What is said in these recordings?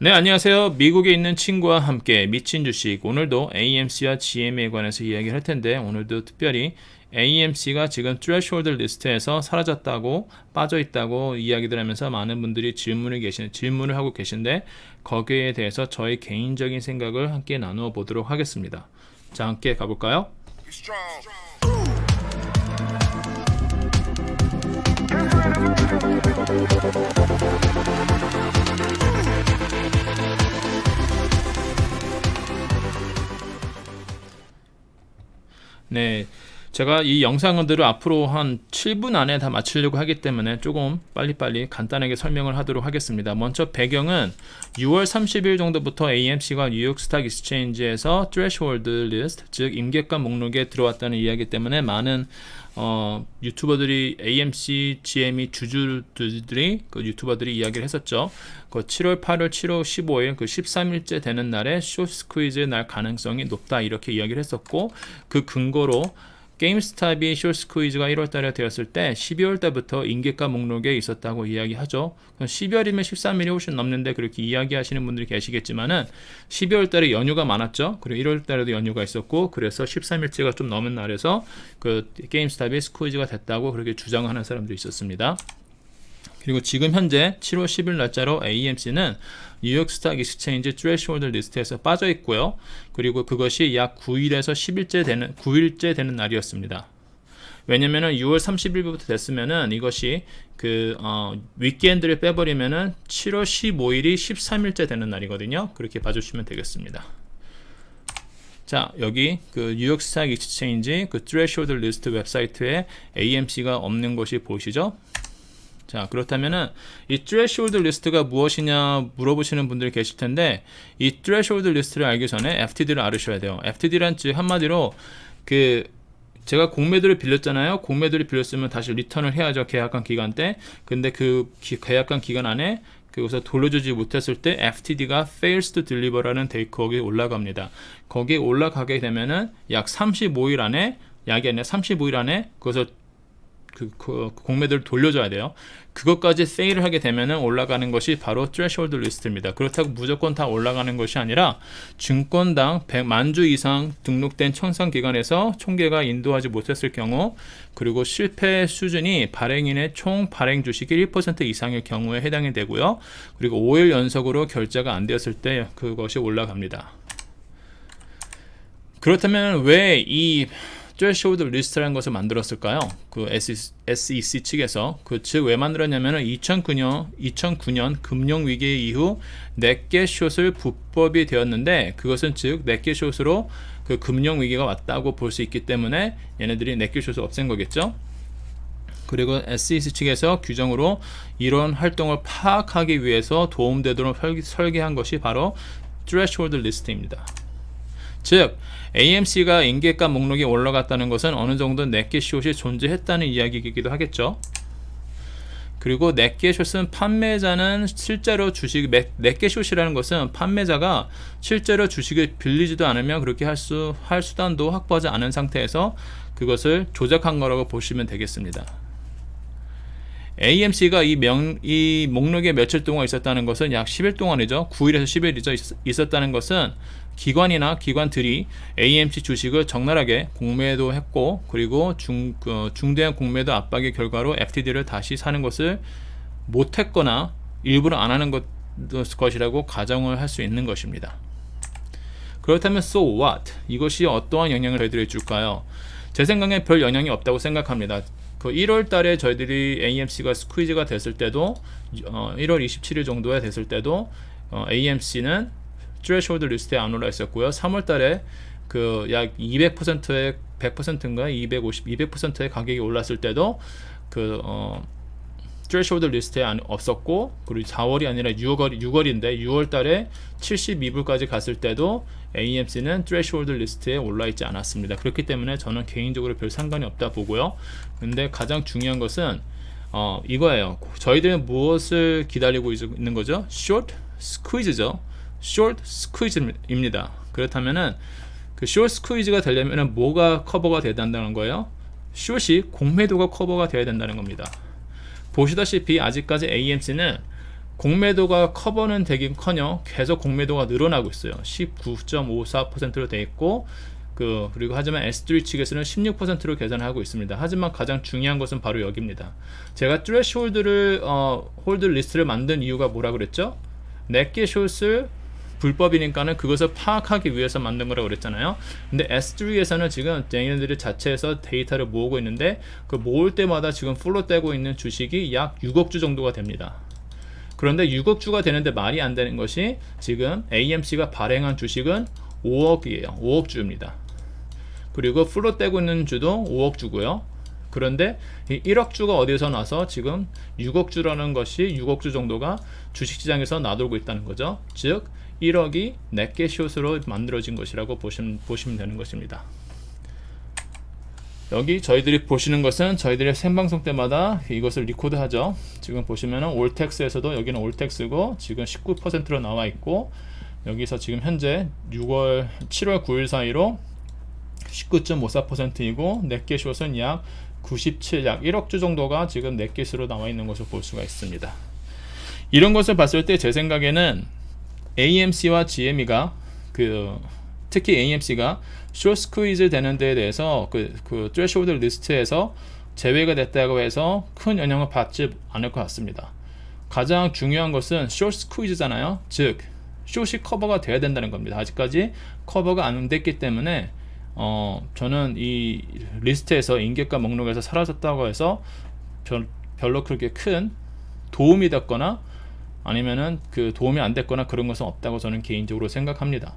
네, 안녕하세요. 미국에 있는 친구와 함께 미친 주식. 오늘도 AMC와 GM에 관해서 이야기를 할 텐데, 오늘도 특별히 AMC가 지금 트레시홀드 리스트에서 사라졌다고 빠져 있다고 이야기들 하면서 많은 분들이 질문을 계신 질문을 하고 계신데 거기에 대해서 저의 개인적인 생각을 함께 나누어 보도록 하겠습니다. 자, 함께 가볼까요? 네. 제가 이 영상들을 앞으로 한 7분 안에 다 마치려고 하기 때문에 조금 빨리빨리 간단하게 설명을 하도록 하겠습니다. 먼저 배경은 6월 30일 정도부터 AMC가 뉴욕 스탁 익스체인지에서 트래시홀드 리스트, 즉 임계가 목록에 들어왔다는 이야기 때문에 많은 어, 유튜버들이 AMC, GME 주주들이 그 유튜버들이 이야기를 했었죠. 그 7월 8월, 7월 15일 그 13일째 되는 날에 쇼 스퀴즈 날 가능성이 높다 이렇게 이야기를 했었고 그 근거로 게임스탑이 쇼스퀴즈가 1월달에 되었을 때 12월달부터 인계가 목록에 있었다고 이야기하죠. 12월이면 13일이 훨씬 넘는데 그렇게 이야기하시는 분들이 계시겠지만은 12월달에 연휴가 많았죠. 그리고 1월달에도 연휴가 있었고 그래서 13일째가 좀 넘은 날에서 그 게임스탑이 스퀴즈가 됐다고 그렇게 주장하는 사람도 있었습니다. 그리고 지금 현재 7월 10일 날짜로 AMC는 뉴욕 스탁 익스체인지 트레시홀드 리스트에서 빠져 있고요. 그리고 그것이 약 9일에서 10일째 되는 9일째 되는 날이었습니다. 왜냐면은 6월 30일부터 됐으면은 이것이 그 어, 위켄드를 빼버리면은 7월 15일이 13일째 되는 날이거든요. 그렇게 봐주시면 되겠습니다. 자 여기 그 뉴욕 스탁 익스체인지 그 트레시홀드 리스트 웹사이트에 AMC가 없는 것이 보이시죠? 자 그렇다면은 이 threshold 리스트가 무엇이냐 물어보시는 분들이 계실 텐데 이 threshold 리스트를 알기 전에 FTD를 알으셔야 돼요. FTD란 즉 한마디로 그 제가 공매도를 빌렸잖아요. 공매도를 빌렸으면 다시 리턴을 해야죠. 계약한 기간 때. 근데 그 기, 계약한 기간 안에 그것을 돌려주지 못했을 때 FTD가 fails to deliver라는 데이 거기에 올라갑니다. 거기에 올라가게 되면은 약 35일 안에 약이 아니라 35일 안에 그것을 그, 그 공매도를 돌려줘야 돼요. 그것까지 세일을 하게 되면은 올라가는 것이 바로 트레시홀드 리스트입니다. 그렇다고 무조건 다 올라가는 것이 아니라 증권당 100만 주 이상 등록된 청산 기관에서 총계가 인도하지 못했을 경우 그리고 실패 수준이 발행인의 총 발행 주식의 1% 이상의 경우에 해당이 되고요. 그리고 5일 연속으로 결제가 안 되었을 때 그것이 올라갑니다. 그렇다면 왜이 트레시홀드 리스트라는 것을 만들었을까요? 그 SEC 측에서 그 즉 왜 만들었냐면은 2009년 2009년 금융 위기 이후 넷개 숏을 불법이 되었는데 그것은 즉 넷개 숏으로 그 금융 위기가 왔다고 볼 수 있기 때문에 얘네들이 넷개 숏을 없앤 거겠죠. 그리고 SEC 측에서 규정으로 이런 활동을 파악하기 위해서 도움되도록 설계한 것이 바로 트레시홀드 리스트입니다. 즉 AMC가 인계가 목록에 올라갔다는 것은 어느 정도 넷개 숏이 존재했다는 이야기이기도 하겠죠. 그리고 넷개 숏은 판매자는 실제로 주식 넷개 숏이라는 것은 판매자가 실제로 주식을 빌리지도 않으면 그렇게 할 수 할 수단도 확보하지 않은 상태에서 그것을 조작한 거라고 보시면 되겠습니다. AMC가 이 명, 이 목록에 며칠 동안 있었다는 것은 약 10일 동안이죠. 9일에서 10일이죠. 있었다는 것은 기관이나 기관들이 AMC 주식을 적나라하게 공매도 했고 그리고 중, 그, 중대한 공매도 압박의 결과로 FTD를 다시 사는 것을 못했거나 일부러 안 하는 것, 것이라고 가정을 할 수 있는 것입니다. 그렇다면 so what? 이것이 어떠한 영향을 저희들이 줄까요? 제 생각에 별 영향이 없다고 생각합니다. 그 1월 달에 저희들이 AMC가 스퀴즈가 됐을 때도 어, 1월 27일 정도에 됐을 때도 어, AMC는 트레시홀드 리스트에 안 올라 있었고요. 3월 달에 그 약 200%의 100%인가 250 200%의 가격이 올랐을 때도 그 어, 트레시홀드 리스트에 안, 없었고 그리고 4월이 아니라 6월 6월인데 6월 달에 72불까지 갔을 때도 AMC는 트레시홀드 리스트에 올라 있지 않았습니다. 그렇기 때문에 저는 개인적으로 별 상관이 없다 보고요. 근데 가장 중요한 것은 어, 이거예요. 저희들은 무엇을 기다리고 있는 거죠? short squeeze죠. short squeeze입니다. 그렇다면은 그 short squeeze가 되려면 뭐가 커버가 돼야 된다는 거예요? short이 공매도가 커버가 돼야 된다는 겁니다. 보시다시피 아직까지 AMC는 공매도가 커버는 되긴커녕 계속 공매도가 늘어나고 있어요. 19.54%로 돼 있고 그 그리고 하지만 S3 측에서는 16%로 계산하고 있습니다. 하지만 가장 중요한 것은 바로 여기입니다. 제가 트레시 홀드를 어, 홀드 리스트를 만든 이유가 뭐라 그랬죠? 넷개 숏을 불법이니까는 그것을 파악하기 위해서 만든 거라고 그랬잖아요. 근데 S3에서는 지금 얘네들이 자체에서 데이터를 모으고 있는데 그 모을 때마다 지금 풀로 떼고 있는 주식이 약 6억 주 정도가 됩니다. 그런데 6억 주가 되는데 말이 안 되는 것이 지금 AMC가 발행한 주식은 5억이에요. 5억 주입니다. 그리고 풀로 떼고 있는 주도 5억 주고요. 그런데 이 1억 주가 어디서 나서 지금 6억 주라는 것이 6억 주 정도가 주식시장에서 나돌고 있다는 거죠. 즉 1억이 4개 숏으로 만들어진 것이라고 보시면, 보시면 되는 것입니다. 여기 저희들이 보시는 것은 저희들의 생방송 때마다 이것을 리코드하죠. 지금 보시면은 올텍스에서도 여기는 올텍스고 지금 19%로 나와 있고 여기서 지금 현재 6월 7월 9일 사이로 19.54%이고 넷개 숏은 약 97, 약 1억 주 정도가 지금 넷개 수로 나와 있는 것을 볼 수가 있습니다. 이런 것을 봤을 때 제 생각에는 AMC와 GME가 그 특히 AMC가 쇼 스퀴즈 되는 데에 대해서 그, 그 트레시홀드 리스트에서 제외가 됐다고 해서 큰 영향을 받지 않을 것 같습니다. 가장 중요한 것은 쇼 스퀴즈잖아요. 즉 숏이 커버가 돼야 된다는 겁니다. 아직까지 커버가 안 됐기 때문에 어, 저는 이 리스트에서 인계가 목록에서 사라졌다고 해서 별, 별로 그렇게 큰 도움이 됐거나 아니면은 그 도움이 안 됐거나 그런 것은 없다고 저는 개인적으로 생각합니다.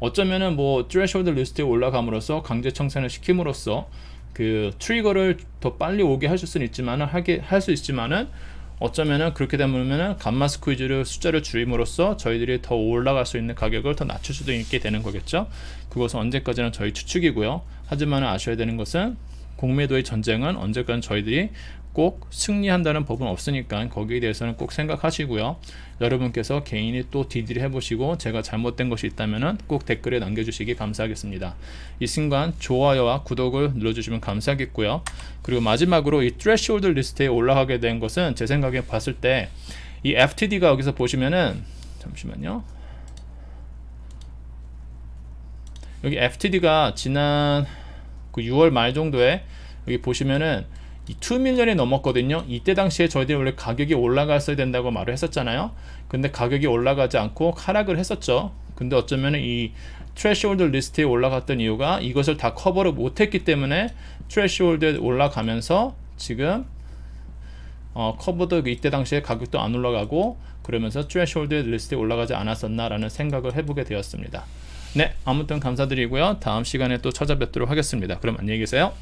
어쩌면은 뭐 트레시홀드 리스트에 올라감으로써 강제 청산을 시킴으로써 그 트리거를 더 빨리 오게 하실 수는 있지만은 하게 할 수 있지만은 어쩌면은 그렇게 되면은 감마 스퀴즈를 숫자를 줄임으로써 저희들이 더 올라갈 수 있는 가격을 더 낮출 수도 있게 되는 거겠죠. 그것은 언제까지나 저희 추측이고요. 하지만 아셔야 되는 것은 공매도의 전쟁은 언제까지 저희들이 꼭 승리한다는 법은 없으니까 거기에 대해서는 꼭 생각하시고요. 여러분께서 개인이 또 디딜 해보시고 제가 잘못된 것이 있다면 꼭 댓글에 남겨주시기 감사하겠습니다. 이 순간 좋아요와 구독을 눌러주시면 감사하겠고요. 그리고 마지막으로 이 트래시홀드 리스트에 올라가게 된 것은 제 생각에 봤을 때 이 FTD가 여기서 보시면은 잠시만요. 여기 FTD가 지난 그 6월 말 정도에 여기 보시면은 이 2밀리언이 넘었거든요. 이때 당시에 저희들이 원래 가격이 올라갔어야 된다고 말을 했었잖아요. 근데 가격이 올라가지 않고 하락을 했었죠. 근데 어쩌면 이 트래시홀드 리스트에 올라갔던 이유가 이것을 다 커버를 못했기 때문에 트래시홀드에 올라가면서 지금 어, 커버도 이때 당시에 가격도 안 올라가고 그러면서 트래시홀드 리스트에 올라가지 않았었나라는 생각을 해보게 되었습니다. 네, 아무튼 감사드리고요. 다음 시간에 또 찾아뵙도록 하겠습니다. 그럼 안녕히 계세요.